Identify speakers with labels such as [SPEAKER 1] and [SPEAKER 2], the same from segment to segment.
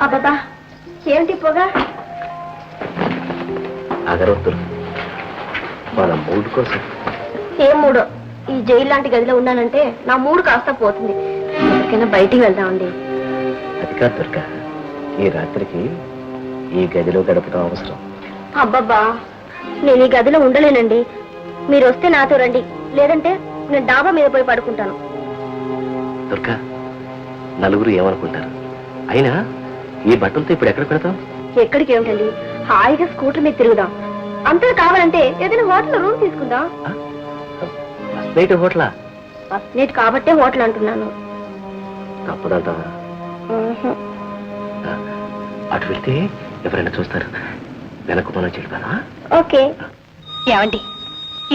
[SPEAKER 1] అబ్బబ్బా ఏమిటి పొగ?
[SPEAKER 2] అగరొత్తులు. మన మూడు కోసం.
[SPEAKER 1] ఏం మూడో? ఈ జైలు లాంటి గదిలో ఉన్నానంటే నా మూడు కాస్త పోతుంది. ఎక్కడికైనా బయటికి వెళ్దామండి.
[SPEAKER 2] అది కాదు దుర్గా. ఈ రాత్రికి ఈ గదిలో గడపడం అవసరం.
[SPEAKER 1] అబ్బబ్బా నేను ఈ గదిలో ఉండలేనండి. మీరు వస్తే నాతో రండి. లేదంటే నేను డాబా మీద పోయి పడుకుంటాను.
[SPEAKER 2] దుర్గా నలుగురు ఏమనుకుంటారు? అయినా ఈ బట్టలతో ఇప్పుడు ఎక్కడ పెడతాం
[SPEAKER 1] ఎక్కడికి ఏమిటండి హాయిగా స్కూటర్ మీద తిరుగుదాం. అంతా కావాలంటే ఏదైనా హోటల్ రూమ్ తీసుకుందాం.
[SPEAKER 2] ఫస్ట్ నైట్ హోటలా?
[SPEAKER 1] ఫస్ట్ నైట్ కాబట్టే హోటల్ అంటున్నాను.
[SPEAKER 2] తప్పదంటావా. ఆ, అటు వెళ్తే ఎవరైనా చూస్తారు. వెనక్కు మనం చెడిపోదా
[SPEAKER 1] ఓకే. ఏమండి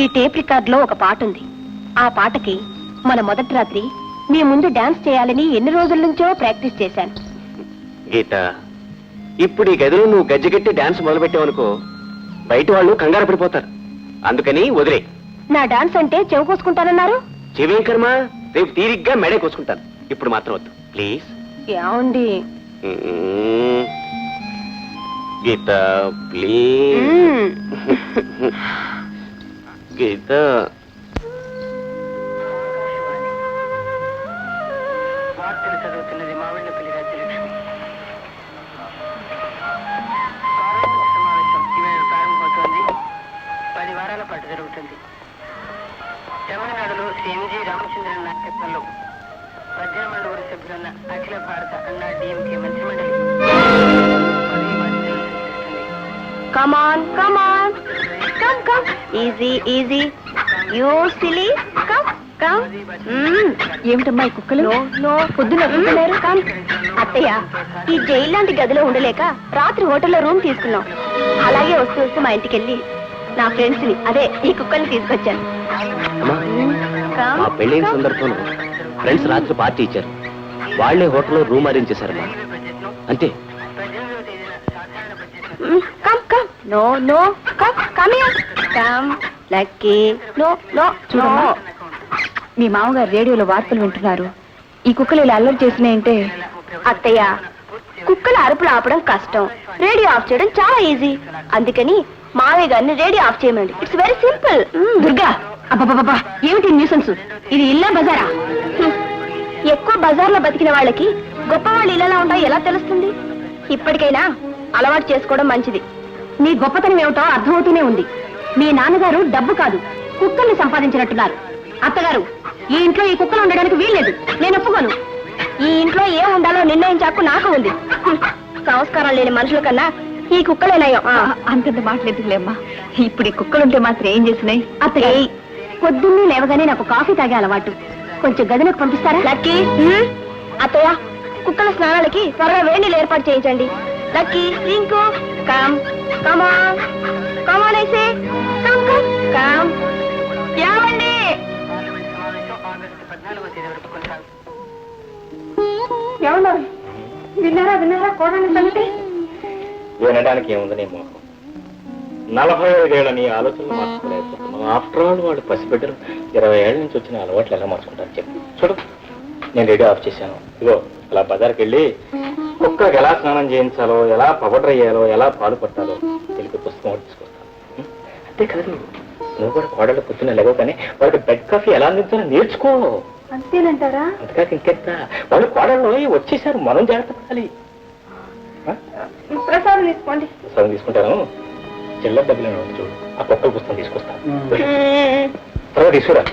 [SPEAKER 1] ఈ టేప్ రికార్డ్లో ఒక పాట ఉంది. ఆ పాటకి మన మొదటి రాత్రి మీ ముందు డాన్స్ చేయాలని ఎన్ని రోజుల నుంచో ప్రాక్టీస్ చేశాను.
[SPEAKER 2] గీత ఇప్పుడు ఈ గదిలో నువ్వు గజ్జగట్టి డాన్స్ మొదలు పెట్టావనుకో బయట వాళ్ళు కంగారు పడిపోతారు. అందుకని వదిలే.
[SPEAKER 1] నా డాన్స్ అంటే చెవు కోసుకుంటానన్నారు?
[SPEAKER 2] చెవేం కర్మ? రేపు తీరిగ్గా మెడే కోసుకుంటాను. ఇప్పుడు మాత్రం వద్దు. ప్లీజ్.
[SPEAKER 1] ఏమండి?
[SPEAKER 2] గీత please.
[SPEAKER 1] Hmm.
[SPEAKER 2] Geetha.
[SPEAKER 1] Come on, come. Come. Easy, easy. You silly. Come, come. మ్మ్. ఏమిటమ్మా ఈ కుక్కలు నో నో పొద్దున కుక్కలేరు కమ్ అత్తయ్య ఈ జైలు లాంటి గదిలో ఉండలేక రాత్రి హోటల్లో రూమ్ తీసుకున్నాం అలాగే వస్తూ వస్తూ మా ఇంటికి వెళ్ళి నా ఫ్రెండ్స్ని అదే ఈ కుక్కల్ని తీసుకొచ్చాను
[SPEAKER 2] అమ్మా
[SPEAKER 1] Come,
[SPEAKER 2] మా పెళ్ళైన
[SPEAKER 1] come.
[SPEAKER 2] సందర్భంలో ఫ్రెండ్స్ రాత్రి పార్టీ ఇచ్చారు వాళ్ళే హోటల్లో రూమ్ అరేంజ్ చేశారమ్మా అంతే
[SPEAKER 3] పద్దెనిమిదవ తేదీన
[SPEAKER 1] no no come come Lucky no no.
[SPEAKER 4] మీ మామగారు రేడియోలో వార్తలు వింటున్నారు. ఈ కుక్కలు ఇలా అల్లరి చేసినాయంటే
[SPEAKER 1] అత్తయ్య కుక్కల అరుపులు ఆపడం కష్టం. రేడియో ఆఫ్ చేయడం చాలా ఈజీ. అందుకని మావయ్య గారిని రేడియో ఆఫ్ చేయమండి. It's very simple
[SPEAKER 4] Durga. అబ్బబ్బబ్బా ఏమిటి న్యూసెన్స్ ఇది ఇల్లా బజారా?
[SPEAKER 1] ఎక్కువ బజార్లో బతికిన వాళ్ళకి గొప్ప వాళ్ళు ఇళ్ళలా ఉంటాయో ఎలా తెలుస్తుంది? ఇప్పటికైనా అలవాటు చేసుకోవడం మంచిది.
[SPEAKER 4] నీ గొప్పతనం ఏమిటో అర్థమవుతూనే ఉంది. మీ నాన్నగారు డబ్బు కాదు కుక్కల్ని సంపాదించినట్టున్నారు. అత్తగారు ఈ ఇంట్లో ఈ కుక్కలు ఉండడానికి వీల్లేదు. నేను ఒప్పుకోను.
[SPEAKER 1] ఈ ఇంట్లో ఏం ఉండాలో నిర్ణయించాకు నాకు ఉంది. సంస్కారం లేని మనుషుల కన్నా ఈ కుక్కలేనయ్యో
[SPEAKER 4] అంతంత మాటలేదులేమ్మా ఇప్పుడు ఈ కుక్కలుంటే మాత్రం ఏం చేసినాయి అత్తగారు పొద్దున్నే లేవగానే నాకు కాఫీ తాగే అలవాటు. కొంచెం గదిలోకి పంపిస్తారా?
[SPEAKER 1] లక్కీ? అత్తయ్య కుక్కల స్నానాలకి త్వరగా వేడి నీళ్ళు ఏర్పాటు చేయించండి. Lucky Rinku come. Come on come on ఐసే come come come ఏమండి
[SPEAKER 3] పార్లమెంట్ సమావేశం ఆగస్టు పద్నాలుగవ
[SPEAKER 1] విన్నారా విన్నారా? కోడని సంగతి
[SPEAKER 2] వినడానికి ఏముంది నీ మోహం? నలభై ఐదేళ్ళ నీ ఆలోచనలు మార్చుకోలేదు. ఆఫ్టర్ ఆల్ వాళ్ళు పసిబిడ్డలు. ఇరవై ఏళ్ళ నుంచి వచ్చిన అలవాట్లు ఎలా మార్చుకుంటారు చెప్పు. చూడు నేను రేడియో ఆఫ్ చేశాను. ఇగో అలా బజార్కి వెళ్ళి కుక్కకి ఎలా స్నానం చేయించాలో ఎలా పవడర్ అయ్యాలో ఎలా పాలు పట్టాలో తెలిపి పుస్తకం తీసుకొస్తాను ఉం? అంతేకాదు నువ్వు కూడా కోడలు పొద్దున్న లేవో కానీ వాళ్ళకి బెడ్ కాఫీ ఎలా అందించాలో నేర్చుకో.
[SPEAKER 1] అంతేనంటారా?
[SPEAKER 2] అంతేకాక ఇంకెంత వాళ్ళు కోడలు వచ్చేసారు మనం జాగ్రత్త పడాలి?
[SPEAKER 1] ప్రసాదం తీసుకోండి.
[SPEAKER 2] సగం తీసుకుంటాను. చిల్లర డబ్బులు చూడు. ఆ కుక్కల పుస్తకం తీసుకొస్తాను తర్వాత తీసుకురా.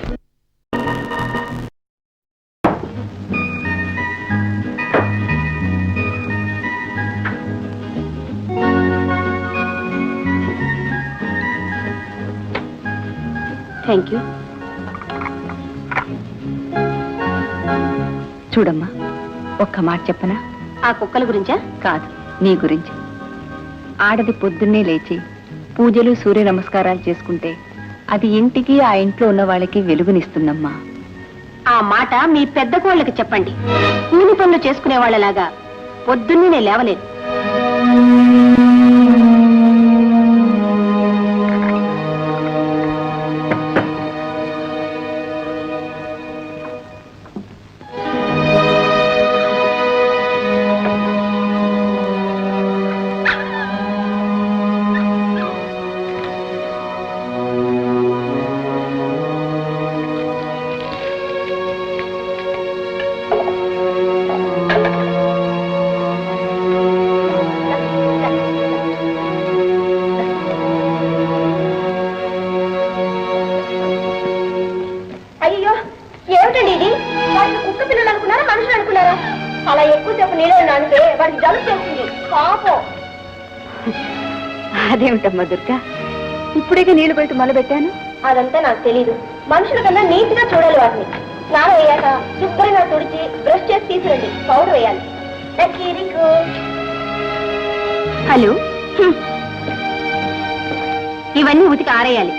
[SPEAKER 4] థ్యాంక్ యూ చూడమ్మా ఒక్క మాట చెప్పనా?
[SPEAKER 1] ఆ కుక్కల గురించా?
[SPEAKER 4] కాదు నీ గురించి. ఆడది పొద్దున్నే లేచి పూజలు సూర్య నమస్కారాలు చేసుకుంటే అది ఇంటికి ఆ ఇంట్లో ఉన్న వాళ్ళకి వెలుగునిస్తుందమ్మా.
[SPEAKER 1] ఆ మాట మీ పెద్ద కోళ్ళకి చెప్పండి. కూలి పనులు చేసుకునే వాళ్ళలాగా పొద్దున్నే నేను లేవలేదు
[SPEAKER 4] అదేమిటమ్మా దుర్గా? ఇప్పుడే నీళ్ళు పెట్టి మొదలుపెట్టాను
[SPEAKER 1] అదంతా నాకు తెలీదు. మనుషుల కన్నా నీట్గా చూడాలి వాటిని. స్నానం అయ్యాక శుభ్రంగా తుడిచి బ్రష్ చేసి తీసుకురండి. పౌడర్ వేయాలి.
[SPEAKER 4] హలో.
[SPEAKER 1] ఇవన్నీ ఉతికి ఆరేయాలి.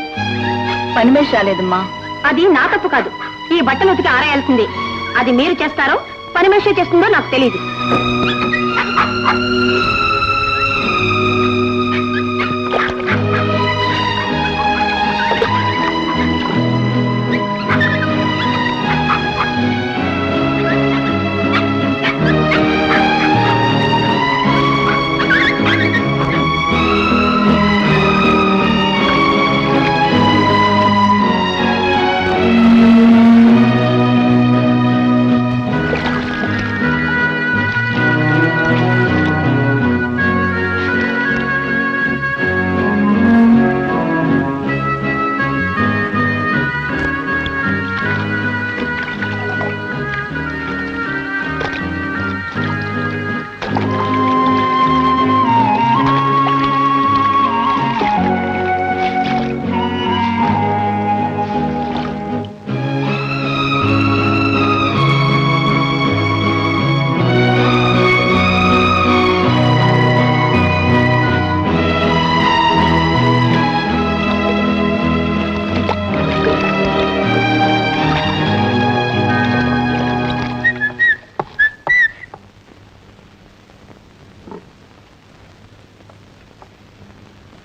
[SPEAKER 4] పని మనిషి రాలేదమ్మా.
[SPEAKER 1] అది నా తప్పు కాదు. ఈ బట్టలు ఉతికి ఆరేయాల్సిందే. అది మీరు చేస్తారో పని మనిషి చేస్తుందో నాకు తెలియదు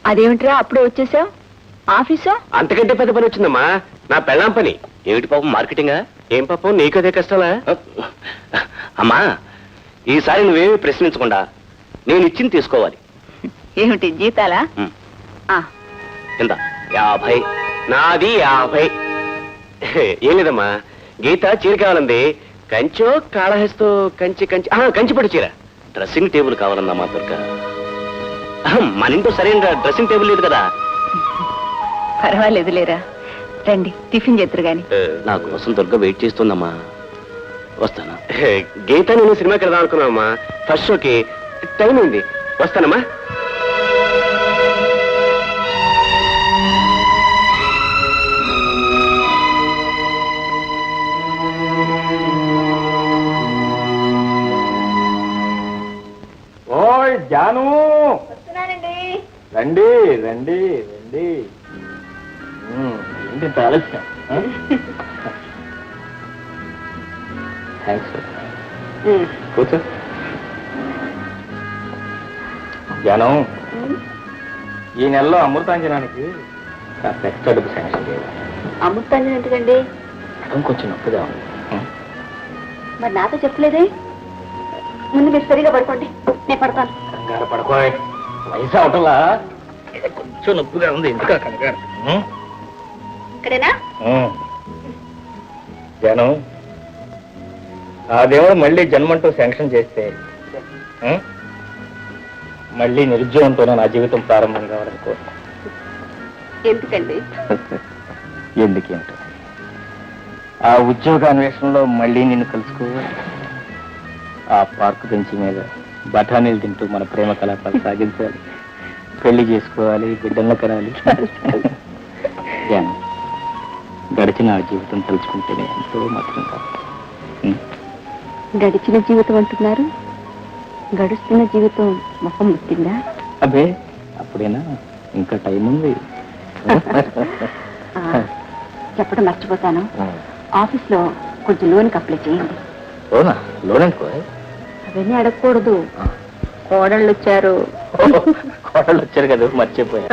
[SPEAKER 4] అదేమిట్రా అప్పుడే వచ్చేసావు? ఆఫీసా?
[SPEAKER 5] అంతకంటే పెద్ద పని వచ్చిందమ్మా. నా పెళ్ళాం పని. ఏమిటి పాపం మార్కెటింగా? ఏం పాపం నీకదే కష్టాలా? అమ్మా ఈసారి నువ్వేమి ప్రశ్నించకుండా నేను ఇచ్చింది తీసుకోవాలి.
[SPEAKER 4] ఏమిటి జీతాలా?
[SPEAKER 5] ఉమ్.
[SPEAKER 4] ఆ,
[SPEAKER 5] ఎంత? యాభై. నాది యాభై. ఏం లేదమ్మా. గీత చీర కావాలంది. కంచో కాళహస్తో కంచి కంచి ఆ, కంచి పట్టు చీర. డ్రెస్సింగ్ టేబుల్ కావాలన్నా మా దుర్గా. మన ఇంట్లో సరైన డ్రెస్సింగ్ టేబుల్ లేదు కదా.
[SPEAKER 4] పర్వాలేదు లేరా. రండి టిఫిన్ చేద్దరు గాని.
[SPEAKER 5] నా కోసం దుర్గ వెయిట్ చేస్తుందమ్మా. వస్తాను? గీత నేను సినిమాకి వెళ్దాం అనుకున్నామమ్మా ఫస్ట్ షోకి టైం అయింది వస్తానమ్మా.
[SPEAKER 2] ఓయ్ జాను. రండి రండి రండి. ఏంటి ఇంత ఆలస్యం థ్యాంక్స్ కూర్చో. జాను ఈ నెలలో అమృతాంజనానికి కాస్త ఎక్స్ట్రా డబ్బు శాంక్షన్ చేయాలి.
[SPEAKER 1] అమృతాంజన్ ఎందుకండి?
[SPEAKER 2] అదం కొంచెం నొప్పిగా ఉంది. ఉమ్.
[SPEAKER 1] మరి నాతో చెప్పలేదే? ముందు మీరు సరిగా పడుకోండి. నేను పడతాను.
[SPEAKER 2] కంగారు పడుకోయ్ వయసు అవటంలా? కొంచెం నొప్పిగా ఉంది ఎందుకు కంగారు. జాను ఆ దేవుడు మళ్ళీ జన్మంటూ శాంక్షన్ చేస్తే మళ్ళీ నిరుద్యోగంతోనే నా జీవితం ప్రారంభం కావాలని కోరు
[SPEAKER 1] ఎందుకండి?
[SPEAKER 2] ఎందుకేంటో ఆ ఉద్యోగ అన్వేషణలో మళ్ళీ నిన్ను కలుసుకోవాలి. ఆ పార్కు బెంచి మీద బఠానీలు తింటూ మన ప్రేమ కలాపాలు సాగించాలి. పెళ్ళి చేసుకోవాలి బిడ్డలను కనాలి. గడిచిన జీవితం తలుచుకుంటేనే ఎంతో మాత్రం.
[SPEAKER 4] గడిచిన జీవితం అంటున్నారు. గడుస్తున్న జీవితం మొహం ముట్టిందా?
[SPEAKER 2] అబ్బే అప్పుడేనా? ఇంకా టైం ఉంది.
[SPEAKER 4] చెప్పడం మర్చిపోతాను. ఆఫీస్లో కొంచెం లోన్కి అప్లై చేయండి.
[SPEAKER 2] లోనా? లోన్ అనుకో
[SPEAKER 4] అవన్నీ అడగకూడదు. కోడళ్ళు వచ్చారు
[SPEAKER 2] కోడళ్ళు వచ్చారు కదా మర్చిపోయా.